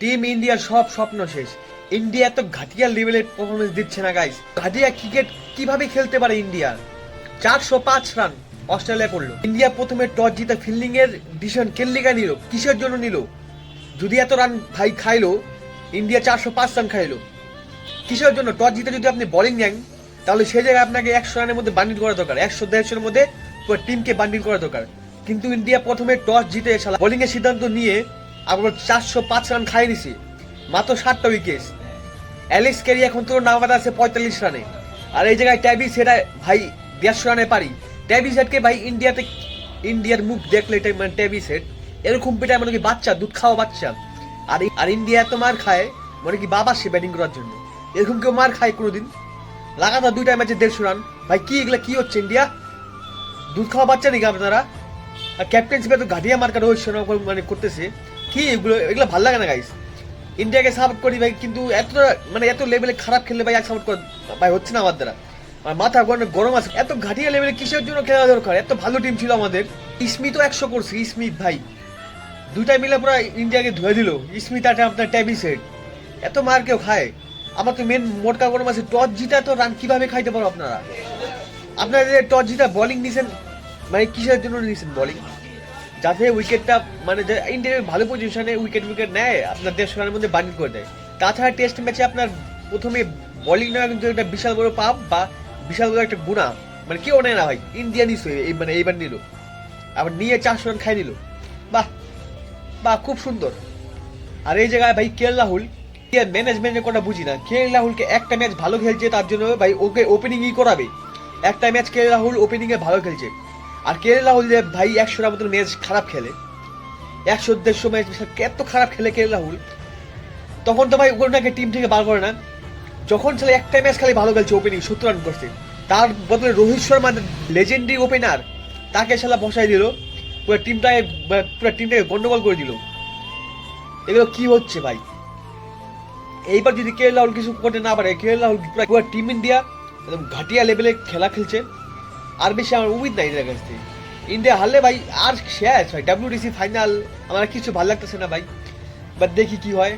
Team ইন্ডিয়ার সব স্বপ্ন শেষ। ইন্ডিয়া এত ঘাটিয়া লেভেলের পারফরমেন্স দিচ্ছে না গাইস ঘাটিয়া ক্রিকেট কীভাবে খেলতে পারে ইন্ডিয়া? চারশো পাঁচ রান অস্ট্রেলিয়া করল ইন্ডিয়া প্রথমে টস জিতে ফিল্ডিং এর ডিসিশন কেল্লিকা নিল? কিসের জন্য নিল? যদি এত রান ভাই খাইলো, ইন্ডিয়া চারশো পাঁচ রান খাইলো। কিসের জন্য? টস জিতে যদি আপনি বোলিং নেন, তাহলে সেই জায়গায় আপনাকে একশো রানের মধ্যে বান্ডিল করা দরকার। একশো দেড়শোর মধ্যে পুরো টিমকে বান্ডিল করা দরকার। কিন্তু ইন্ডিয়া প্রথমে টস জিতে বোলিং এর সিদ্ধান্ত নিয়ে আবার চারশো পাঁচ রান খাই নিছে মাত্র ষাটটা উইকেট অ্যালেক্স ক্যারি এখন তো নামাবাদ আছে পঁয়তাল্লিশ রানে। আর এই জায়গায় ট্যাবি সেটা ভাই দেড়শো রানে পারি। ট্যাবি সেটকে ভাই ইন্ডিয়াতে ইন্ডিয়ার মুখ দেখলে এটা মানে ট্যাবি সেট এরকম পেটায় মানে কি বাচ্চা, দুধ খাওয়া বাচ্চা। আর আর ইন্ডিয়া এত মার খায় মানে কি বাবা সে ব্যাটিং করার জন্য। এরকম কেউ মার খায় কোনোদিন? লাগাতার দুইটা ম্যাচে দেড়শো রান। ভাই কি এগুলা, কি হচ্ছে ইন্ডিয়া দুধ খাওয়া বাচ্চা নাকি আপনারা? আর ক্যাপ্টেন্সিপে তো ঘাটিয়া মার্কা রোহিত শর্মা মানে করতেছে। কি, এগুলো এগুলো ভালো লাগে না গাইস ইন্ডিয়াকে সাপোর্ট করি ভাই, কিন্তু এত মানে এত লেভেলে খারাপ খেললে ভাই এক সাপোর্ট করা, ভাই, হচ্ছে না আমার দ্বারা। আর মাথা গরম গরম আছে। এত ঘাটিয়া লেভেলে কিসের জন্য খেলা দরকার? এত ভালো টিম ছিল আমাদের। স্মিথও একশো করছে স্মিথ ভাই। দুইটাই মিলে পুরো ইন্ডিয়াকে ধুয়ে দিল। স্মিথ আর আপনার ট্যাবি সেট এত মার কেউ খায়? আমার তো মেন মোটকা গরম আছে। টস জিতা তো রান কীভাবে খাইতে পারো আপনারা? আপনারা টস জিতা বোলিং নিছেন মানে কিসের জন্য নিছেন বোলিং যাতে উইকেটটা মানে ইন্ডিয়ার ভালো পজিশনে উইকেট উইকেট নেয়, আপনার দেড়শো রানের মধ্যে বান্ডিল করে দেয়। তাছাড়া টেস্ট ম্যাচে আপনার প্রথমে বোলিং নেওয়া কিন্তু একটা বিশাল বড় পাপ বা বিশাল বড় একটা গুণা। মানে কেউ নেয় না ভাই ইন্ডিয়া নিস এই মানে এইবার নিল। আবার নিয়ে চারশো রান খাই নিল। বাহ বাহ, খুব সুন্দর। আর এই জায়গায় ভাই কে রাহুল ম্যানেজমেন্টের কথা বুঝি না। কে রাহুলকে একটা ম্যাচ ভালো খেলছে, তার জন্য ভাই ওকে ওপেনিংই করাবে। একটা ম্যাচ কে রাহুল ওপেনিংয়ে ভালো খেলছে। আর কে এল রাহুল যে ভাই একশোটার মতন ম্যাচ খারাপ খেলে। একশো দেড়শো ম্যাচ এত খারাপ খেলে কে এল রাহুল তখন তো ভাই ওনাকে টিম থেকে বার করে না। যখন ছেলে একটা ম্যাচ খালি ভালো খেলছে ওপেনিং সত্তর রান করছে। তার বদলে রোহিত শর্মা লেজেন্ডারি ওপেনার তাকে শালা বসাই দিল। পুরো টিমটাকে পুরো টিমটাকে গন্ডগোল করে দিল। এগুলো কি হচ্ছে ভাই? এইবার যদি কে রাহুল কিছু করতে না পারে কে রাহুল পুরো টিম ইন্ডিয়া একদম ঘাটিয়া লেভেলে খেলা খেলছে। আর বেশি আমার উমিদ নাই এদের কাছ থেকে। ইন্ডিয়া হারলে ভাই, আর শেষ ভাই ডাব্লিউডিসি ফাইনাল আমার কিছু ভালো লাগতেছে না ভাই। বাট দেখি কি হয়।